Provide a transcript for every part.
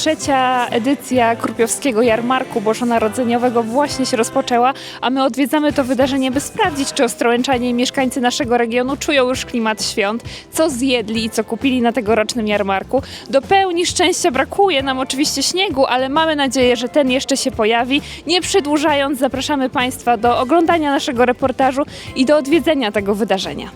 trzecia edycja Krupiowskiego Jarmarku Bożonarodzeniowego właśnie się rozpoczęła, a my odwiedzamy to wydarzenie, by sprawdzić, czy Ostrołęczanie i mieszkańcy naszego regionu czują już klimat świąt, co zjedli i co kupili na tegorocznym jarmarku. Do pełni szczęścia brakuje nam oczywiście śniegu, ale mamy nadzieję, że ten jeszcze się pojawi. Nie przedłużając, zapraszamy Państwa do oglądania naszego reportażu i do odwiedzenia tego wydarzenia.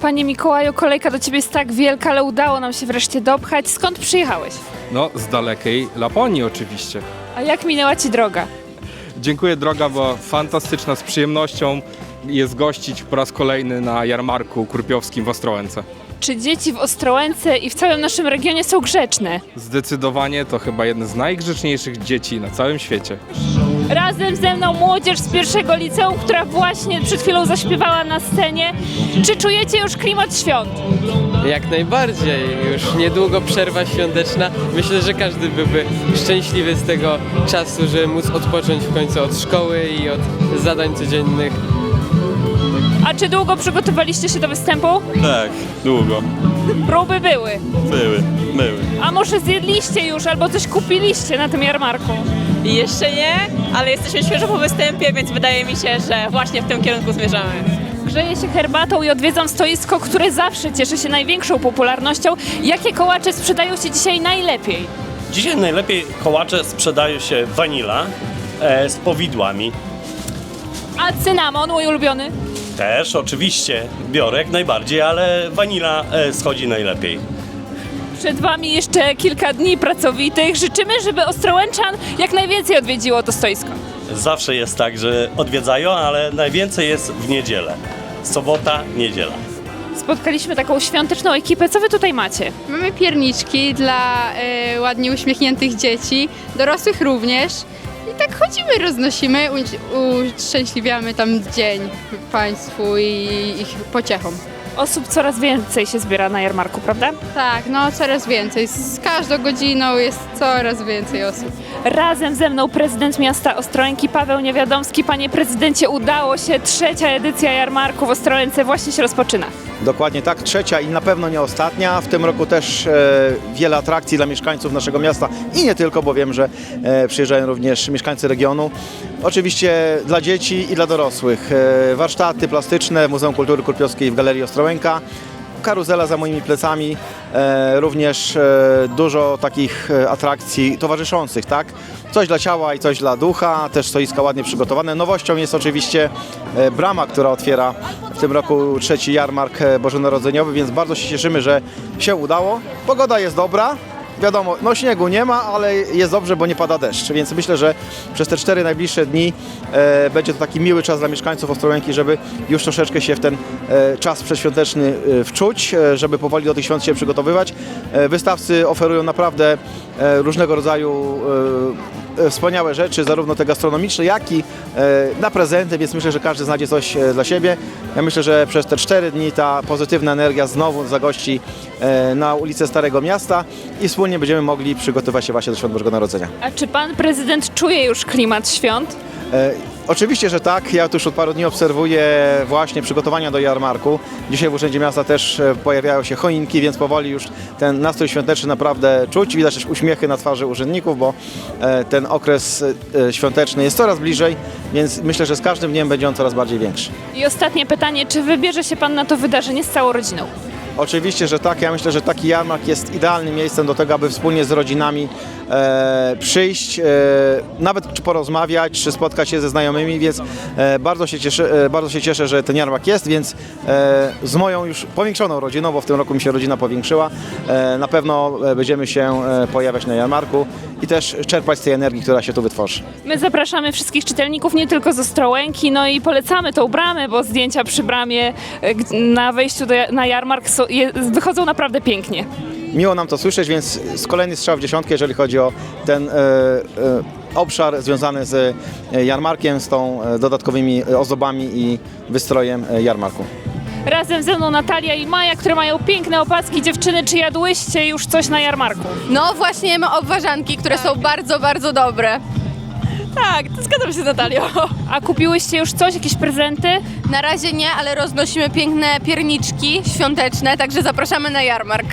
Panie Mikołaju, kolejka do Ciebie jest tak wielka, ale udało nam się wreszcie dopchać. Skąd przyjechałeś? No, z dalekiej Laponii oczywiście. A jak minęła Ci droga? Dziękuję droga, bo fantastyczna, z przyjemnością jest gościć po raz kolejny na jarmarku kurpiowskim w Ostrołęce. Czy dzieci w Ostrołęce i w całym naszym regionie są grzeczne? Zdecydowanie to chyba jedne z najgrzeczniejszych dzieci na całym świecie. Razem ze mną młodzież z pierwszego liceum, która właśnie przed chwilą zaśpiewała na scenie. Czy czujecie już klimat świąt? Jak najbardziej, już niedługo przerwa świąteczna. Myślę, że każdy byłby szczęśliwy z tego czasu, żeby móc odpocząć w końcu od szkoły i od zadań codziennych. A czy długo przygotowaliście się do występu? Tak, długo. Próby były. Były, były. A może zjedliście już albo coś kupiliście na tym jarmarku? Jeszcze nie, ale jesteśmy świeżo po występie, więc wydaje mi się, że właśnie w tym kierunku zmierzamy. Grzeję się herbatą i odwiedzam stoisko, które zawsze cieszy się największą popularnością. Jakie kołacze sprzedają się dzisiaj najlepiej? Dzisiaj najlepiej kołacze sprzedają się wanila e, z powidłami. A cynamon, mój ulubiony? Też oczywiście biorę jak najbardziej, ale wanila e, schodzi najlepiej. Przed Wami jeszcze kilka dni pracowitych. Życzymy, żeby Ostrołęczan jak najwięcej odwiedziło to stoisko. Zawsze jest tak, że odwiedzają, ale najwięcej jest w niedzielę. Sobota, niedziela. Spotkaliśmy taką świąteczną ekipę. Co Wy tutaj macie? Mamy pierniczki dla e, ładnie uśmiechniętych dzieci, dorosłych również. I tak chodzimy, roznosimy, uszczęśliwiamy tam dzień Państwu i ich pociechom. Osób coraz więcej się zbiera na jarmarku, prawda? Tak, no coraz więcej. Z każdą godziną jest coraz więcej osób. Razem ze mną prezydent miasta Ostrołęki Paweł Niewiadomski. Panie prezydencie, udało się. Trzecia edycja jarmarku w Ostrołęce właśnie się rozpoczyna. Dokładnie tak, trzecia i na pewno nie ostatnia. W tym roku też e, wiele atrakcji dla mieszkańców naszego miasta i nie tylko, bo wiem, że e, przyjeżdżają również mieszkańcy regionu. Oczywiście dla dzieci i dla dorosłych. E, warsztaty plastyczne w Muzeum Kultury Kurpiowskiej w Galerii Karuzela za moimi plecami, e, również e, dużo takich e, atrakcji towarzyszących, tak? Coś dla ciała i coś dla ducha, też stoiska ładnie przygotowane. Nowością jest oczywiście brama, która otwiera w tym roku trzeci jarmark bożonarodzeniowy, więc bardzo się cieszymy, że się udało. Pogoda jest dobra. Wiadomo, no śniegu nie ma, ale jest dobrze, bo nie pada deszcz, więc myślę, że przez te cztery najbliższe dni e, będzie to taki miły czas dla mieszkańców Ostrołęki, żeby już troszeczkę się w ten e, czas przedświąteczny e, wczuć, e, żeby powoli do tych świąt się przygotowywać. E, wystawcy oferują naprawdę e, różnego rodzaju e, e, wspaniałe rzeczy, zarówno te gastronomiczne, jak i e, na prezenty, więc myślę, że każdy znajdzie coś e, dla siebie. Ja myślę, że przez te cztery dni ta pozytywna energia znowu zagości na ulicę Starego Miasta i wspólnie będziemy mogli przygotować się właśnie do Świąt Bożego Narodzenia. A czy pan prezydent czuje już klimat świąt? E, Oczywiście, że tak. Ja tu już od paru dni obserwuję właśnie przygotowania do jarmarku. Dzisiaj w Urzędzie Miasta też e, pojawiają się choinki, więc powoli już ten nastrój świąteczny naprawdę czuć. Widać też uśmiechy na twarzy urzędników, bo e, ten okres e, świąteczny jest coraz bliżej, więc myślę, że z każdym dniem będzie on coraz bardziej większy. I ostatnie pytanie, czy wybierze się pan na to wydarzenie z całą rodziną? Oczywiście, że tak. Ja myślę, że taki jarmark jest idealnym miejscem do tego, aby wspólnie z rodzinami e, przyjść, e, nawet czy porozmawiać, czy spotkać się ze znajomymi, więc e, bardzo, się cieszę, e, bardzo się cieszę, że ten jarmark jest, więc e, z moją już powiększoną rodziną, bo w tym roku mi się rodzina powiększyła, e, na pewno e, będziemy się e, pojawiać na jarmarku i też czerpać z tej energii, która się tu wytworzy. My zapraszamy wszystkich czytelników nie tylko z Ostrołęki, no i polecamy tą bramę, bo zdjęcia przy bramie e, na wejściu do, na jarmark są, je, wychodzą naprawdę pięknie. Miło nam to słyszeć, więc z kolejny strzał w dziesiątkę, jeżeli chodzi o ten e, e, obszar związany z e, jarmarkiem, z tą e, dodatkowymi ozdobami i wystrojem e, jarmarku. Razem ze mną Natalia i Maja, które mają piękne opaski. Dziewczyny, czy jadłyście już coś na jarmarku? No właśnie jemy obwarzanki, które są bardzo, bardzo dobre. Tak, zgadzam się z Natalią. A kupiłyście już coś, jakieś prezenty? Na razie nie, ale roznosimy piękne pierniczki świąteczne, także zapraszamy na jarmark.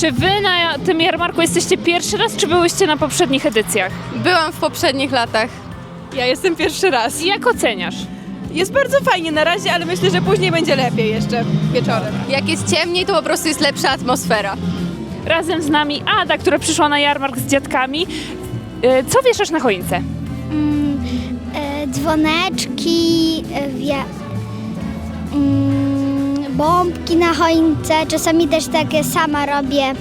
Czy wy na tym jarmarku jesteście pierwszy raz, czy byłyście na poprzednich edycjach? Byłam w poprzednich latach. Ja jestem pierwszy raz. I jak oceniasz? Jest bardzo fajnie na razie, ale myślę, że później będzie lepiej jeszcze wieczorem. Jak jest ciemniej, to po prostu jest lepsza atmosfera. Razem z nami Ada, która przyszła na jarmark z dziadkami. E, Co wieszasz na choince? E, dzwoneczki, e, mm, bombki na choince. Czasami też takie sama robię.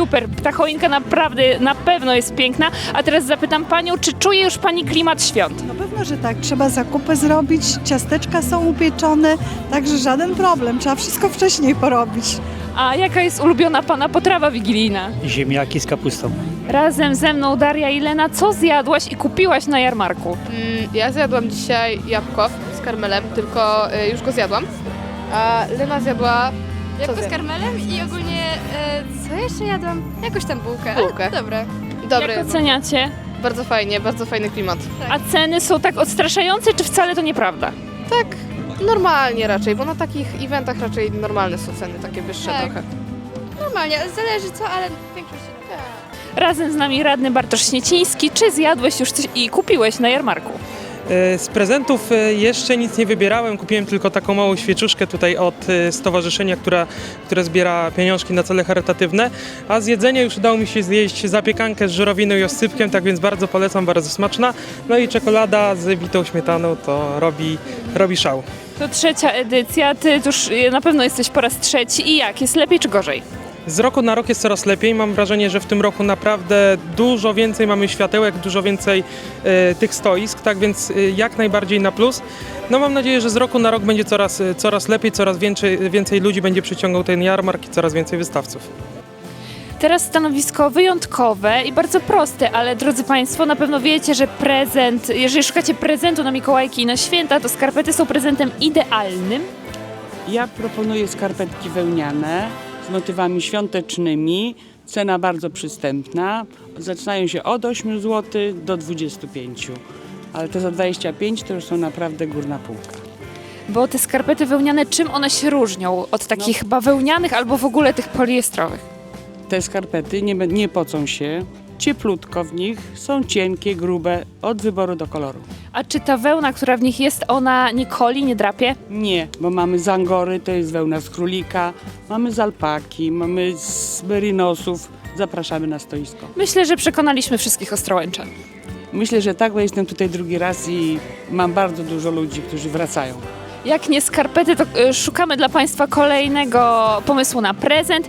Super, ta choinka naprawdę na pewno jest piękna. A teraz zapytam panią, czy czuje już pani klimat świąt? Na pewno, że tak. Trzeba zakupy zrobić, ciasteczka są upieczone, także żaden problem. Trzeba wszystko wcześniej porobić. A jaka jest ulubiona pana potrawa wigilijna? Ziemniaki z kapustą. Razem ze mną Daria i Lena, co zjadłaś i kupiłaś na jarmarku? Mm, ja zjadłam dzisiaj jabłko z karmelem, tylko y, już go zjadłam. A Lena zjadła... Jabłko z karmelem i ogólnie... co jeszcze jadłam? Jakoś tam bułkę. Bułkę. Dobre. Dobre. Jak oceniacie? Bardzo fajnie, bardzo fajny klimat. A ceny są tak odstraszające, czy wcale to nieprawda? Tak, normalnie raczej, bo na takich eventach raczej normalne są ceny, takie wyższe trochę. Normalnie, zależy co, ale w większości tak. Razem z nami radny Bartosz Śnieciński. Czy zjadłeś już coś i kupiłeś na jarmarku? E, Z prezentów e, jeszcze nic nie wybierałem, kupiłem tylko taką małą świeczuszkę tutaj od e, stowarzyszenia, która, które zbiera pieniążki na cele charytatywne, a z jedzenia już udało mi się zjeść zapiekankę z żurawiną i oscypkiem, tak więc bardzo polecam, bardzo smaczna. No i czekolada z bitą śmietaną to robi, robi szał. To trzecia edycja, ty już na pewno jesteś po raz trzeci. I jak? Jest lepiej czy gorzej? Z roku na rok jest coraz lepiej. Mam wrażenie, że w tym roku naprawdę dużo więcej mamy światełek, dużo więcej e, tych stoisk, tak więc e, jak najbardziej na plus. No mam nadzieję, że z roku na rok będzie coraz, e, coraz lepiej, coraz więcej, więcej ludzi będzie przyciągał ten jarmark i coraz więcej wystawców. Teraz stanowisko wyjątkowe i bardzo proste, ale drodzy Państwo, na pewno wiecie, że prezent, jeżeli szukacie prezentu na Mikołajki i na święta, to skarpety są prezentem idealnym. Ja proponuję skarpetki wełniane z motywami świątecznymi. Cena bardzo przystępna. Zaczynają się od 8 zł do 25. Ale te za 25 to już są naprawdę górna półka. Bo te skarpety wełniane, czym one się różnią od takich bawełnianych albo w ogóle tych poliestrowych? Te skarpety nie, nie pocą się, cieplutko w nich, są cienkie, grube, od wyboru do koloru. A czy ta wełna, która w nich jest, ona nie koli, nie drapie? Nie, bo mamy z angory, to jest wełna z królika, mamy z alpaki, mamy z merinosów. Zapraszamy na stoisko. Myślę, że przekonaliśmy wszystkich Ostrołęczan. Myślę, że tak, bo jestem tutaj drugi raz i mam bardzo dużo ludzi, którzy wracają. Jak nie skarpety, to y, szukamy dla Państwa kolejnego pomysłu na prezent.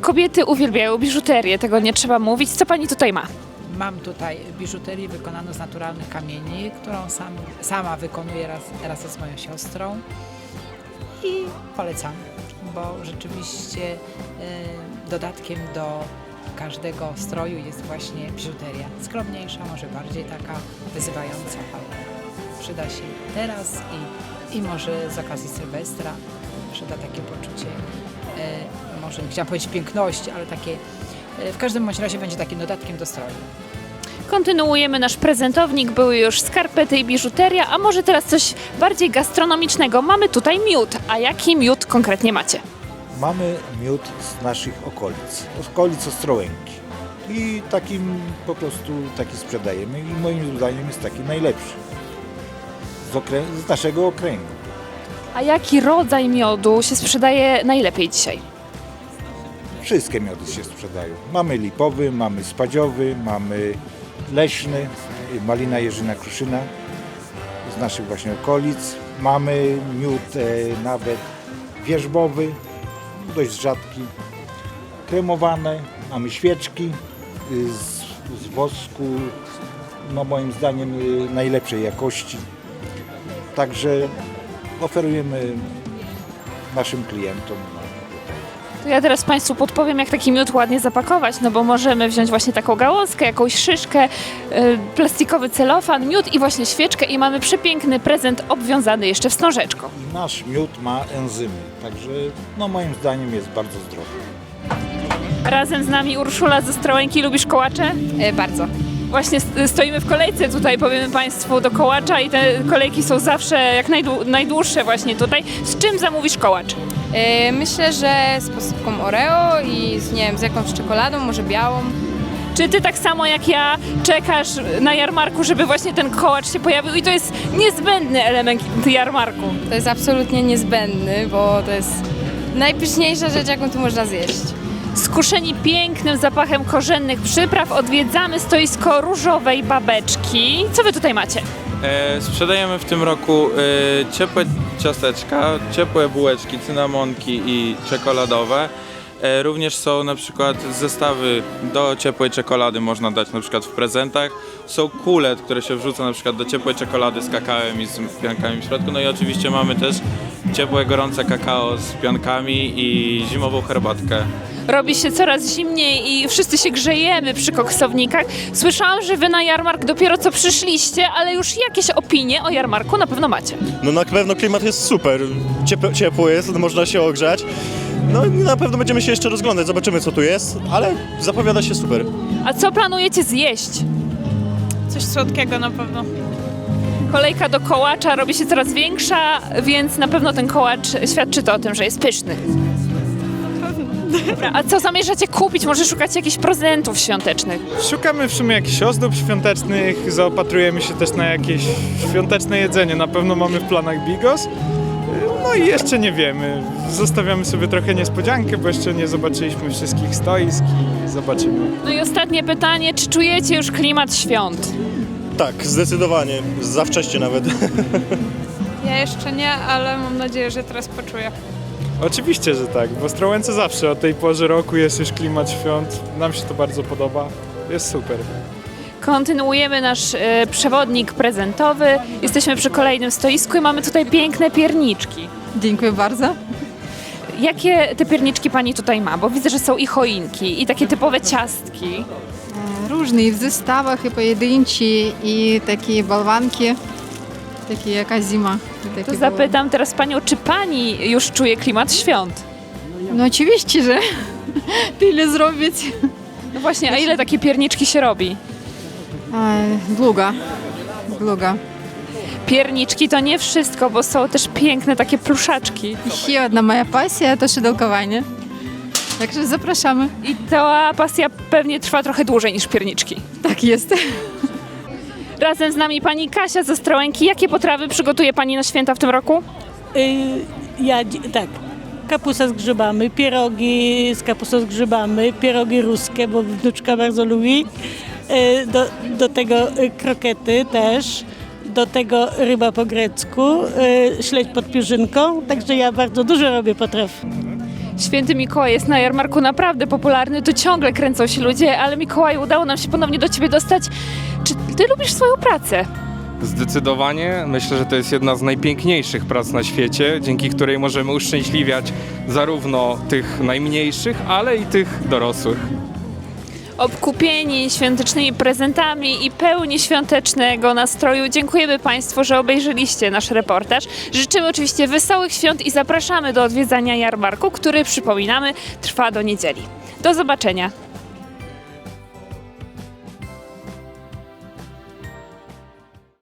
Kobiety uwielbiają biżuterię, tego nie trzeba mówić. Co Pani tutaj ma? Mam tutaj biżuterię wykonaną z naturalnych kamieni, którą sam, sama wykonuję raz, razem z moją siostrą i polecam, bo rzeczywiście e, dodatkiem do każdego stroju jest właśnie biżuteria. Skromniejsza, może bardziej taka wyzywająca, ale przyda się teraz i, i może z okazji Sylwestra przyda takie poczucie, e, może nie chciałam powiedzieć piękności, ale takie e, w każdym bądź razie będzie takim dodatkiem do stroju. Kontynuujemy nasz prezentownik, były już skarpety i biżuteria, a może teraz coś bardziej gastronomicznego. Mamy tutaj miód, a jaki miód konkretnie macie? Mamy miód z naszych okolic, okolic Ostrołęki. I takim po prostu taki sprzedajemy i moim zdaniem jest taki najlepszy z, okrę- z naszego okręgu. A jaki rodzaj miodu się sprzedaje najlepiej dzisiaj? Wszystkie miody się sprzedają. Mamy lipowy, mamy spadziowy, mamy leśny, malina jeżyna kruszyna z naszych właśnie okolic. Mamy miód e, nawet wierzbowy, dość rzadki, kremowane, mamy świeczki y, z, z wosku, no moim zdaniem y, najlepszej jakości. Także oferujemy naszym klientom To ja teraz Państwu podpowiem, jak taki miód ładnie zapakować, no bo możemy wziąć właśnie taką gałązkę, jakąś szyszkę, y, plastikowy celofan, miód i właśnie świeczkę i mamy przepiękny prezent obwiązany jeszcze wstążeczką. I nasz miód ma enzymy, także no moim zdaniem jest bardzo zdrowy. Razem z nami Urszula ze Strołęki. Lubisz kołacze? bardzo. Właśnie st- stoimy w kolejce tutaj, powiemy Państwu, do kołacza i te kolejki są zawsze jak najdłu- najdłuższe właśnie tutaj. Z czym zamówisz kołacz? E, Myślę, że z posypką Oreo i z, nie wiem, z jakąś czekoladą, może białą. Czy ty tak samo jak ja czekasz na jarmarku, żeby właśnie ten kołacz się pojawił i to jest niezbędny element jarmarku? To jest absolutnie niezbędny, bo to jest najpyszniejsza rzecz, jaką tu można zjeść. Skuszeni pięknym zapachem korzennych przypraw odwiedzamy stoisko różowej babeczki. Co wy tutaj macie? E, sprzedajemy w tym roku e, ciepłe ciasteczka, ciepłe bułeczki, cynamonki i czekoladowe. E, również są na przykład zestawy do ciepłej czekolady, można dać na przykład w prezentach. Są kule, które się wrzuca na przykład do ciepłej czekolady z kakałem i z piankami w środku. No i oczywiście mamy też ciepłe, gorące kakao z piankami i zimową herbatkę. Robi się coraz zimniej i wszyscy się grzejemy przy koksownikach. Słyszałam, że wy na jarmark dopiero co przyszliście, ale już jakieś opinie o jarmarku na pewno macie. No na pewno klimat jest super, Ciep- ciepły jest, można się ogrzać. No i na pewno będziemy się jeszcze rozglądać, zobaczymy co tu jest, ale zapowiada się super. A co planujecie zjeść? Coś słodkiego na pewno. Kolejka do kołacza robi się coraz większa, więc na pewno ten kołacz świadczy to o tym, że jest pyszny. Dobra, a co zamierzacie kupić? Może szukacie jakichś prezentów świątecznych? Szukamy w sumie jakichś ozdób świątecznych, zaopatrujemy się też na jakieś świąteczne jedzenie. Na pewno mamy w planach bigos. No i jeszcze nie wiemy. Zostawiamy sobie trochę niespodziankę, bo jeszcze nie zobaczyliśmy wszystkich stoisk i zobaczymy. No i ostatnie pytanie, czy czujecie już klimat świąt? Tak, zdecydowanie, za wcześnie nawet. Ja jeszcze nie, ale mam nadzieję, że teraz poczuję. Oczywiście, że tak. W Ostrołęce zawsze o tej porze roku jest już klimat świąt. Nam się to bardzo podoba. Jest super. Kontynuujemy nasz e, przewodnik prezentowy. Jesteśmy przy kolejnym stoisku i mamy tutaj piękne pierniczki. Dziękuję bardzo. Jakie te pierniczki pani tutaj ma? Bo widzę, że są i choinki, i takie typowe ciastki. Różne i w zestawach, i pojedyncze, i takie bałwanki, takie jaka zima. Takie To zapytam teraz panią, czy pani już czuje klimat świąt? No oczywiście, że tyle zrobić. No właśnie, a ile takie pierniczki się robi? Długa, długa. Pierniczki to nie wszystko, bo są też piękne takie pluszaczki. Ще одна моя pasja to szydełkowanie. Także zapraszamy. I ta pasja pewnie trwa trochę dłużej niż pierniczki. Tak jest. Razem z nami pani Kasia ze Strołęki. Jakie potrawy przygotuje pani na święta w tym roku? ja, dzi- tak, kapusta z grzybami, pierogi z kapustą z grzybami, pierogi ruskie, bo wnuczka bardzo lubi. Y, Do, do tego y, krokety też, do tego ryba po grecku, y, śledź pod piórzynką, także ja bardzo dużo robię potraw. Święty Mikołaj jest na jarmarku naprawdę popularny, tu ciągle kręcą się ludzie, ale Mikołaju, udało nam się ponownie do ciebie dostać. Czy ty lubisz swoją pracę? Zdecydowanie myślę, że to jest jedna z najpiękniejszych prac na świecie, dzięki której możemy uszczęśliwiać zarówno tych najmniejszych, ale i tych dorosłych. Obkupieni świątecznymi prezentami i pełni świątecznego nastroju, dziękujemy Państwu, że obejrzeliście nasz reportaż. Życzymy oczywiście wesołych świąt i zapraszamy do odwiedzania jarmarku, który przypominamy trwa do niedzieli. Do zobaczenia.